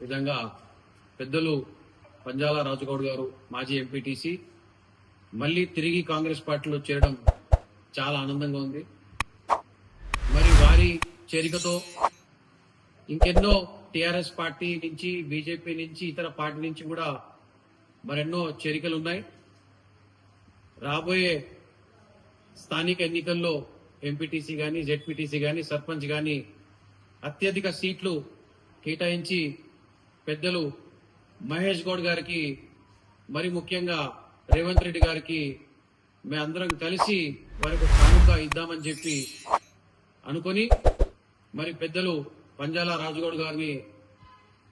విధంగా పెద్దలు పంజాల రాజుగౌడ్ గారు మాజీ ఎంపీటీసీ మళ్ళీ తిరిగి కాంగ్రెస్ పార్టీలో చేరడం చాలా ఆనందంగా ఉంది. మరి వారి చేరికతో ఇంకెన్నో టిఆర్ఎస్ పార్టీ నుంచి బీజేపీ నుంచి ఇతర పార్టీ నుంచి కూడా మరెన్నో చేరికలు ఉన్నాయి రాబోయే స్థానిక ఎన్నికల్లో ఎంపీటీసీ కానీ జెడ్పీటీసీ కానీ సర్పంచ్ కానీ అత్యధిక సీట్లు కేటాయించి పెద్దలు మహేష్ గౌడ్ గారికి మరి ముఖ్యంగా రేవంత్ రెడ్డి గారికి మేమందరం కలిసి వారికి కానుక ఇద్దామని చెప్పి అనుకొని మరి పెద్దలు పంజాల రాజుగౌడ్ గారిని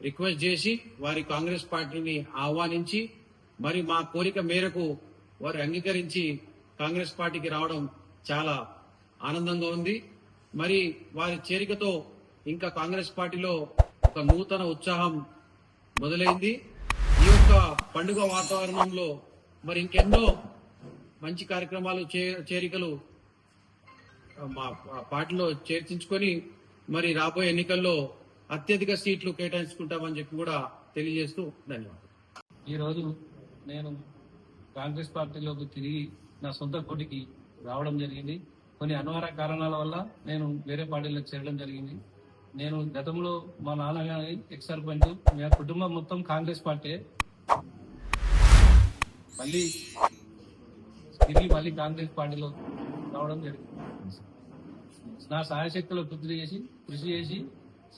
రిక్వెస్ట్ చేసి వారి కాంగ్రెస్ పార్టీని ఆహ్వానించి మరి మా కోరిక మేరకు వారు అంగీకరించి కాంగ్రెస్ పార్టీకి రావడం చాలా ఆనందంగా ఉంది. మరి వారి చేరికతో ఇంకా కాంగ్రెస్ పార్టీలో ఒక నూతన ఉత్సాహం మొదలైంది. ఈ యొక్క పండుగ వాతావరణంలో మరి ఇంకెన్నో మంచి కార్యక్రమాలు చే- చేరికలు మా పార్టీలో చేర్చించుకొని మరి రాబోయే ఎన్నికల్లో అత్యధిక సీట్లు కేటాయించుకుంటామని చెప్పి కూడా తెలియజేస్తూ ధన్యవాదాలు. ఈరోజు నేను కాంగ్రెస్ పార్టీలోకి తిరిగి నా సొంత కోటికి రావడం జరిగింది. కొన్ని అనివార్య కారణాల వల్ల నేను వేరే పార్టీలో చేరడం జరిగింది. నేను గతంలో మా నాన్నగారి ఎక్స్ సర్పంచ్ మా కుటుంబం మొత్తం కాంగ్రెస్ పార్టీ. మళ్ళీ తిరిగి మళ్ళీ కాంగ్రెస్ పార్టీలో రావడం జరిగింది. నా సహాయశక్తులు కృషి చేసి కృషి చేసి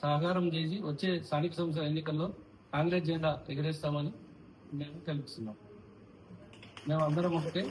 సహకారం చేసి వచ్చే స్థానిక సంస్థల ఎన్నికల్లో కాంగ్రెస్ జెండా ఎగరేస్తామని మేము తెలుపుతున్నాం. మేము అందరం ఒకటే.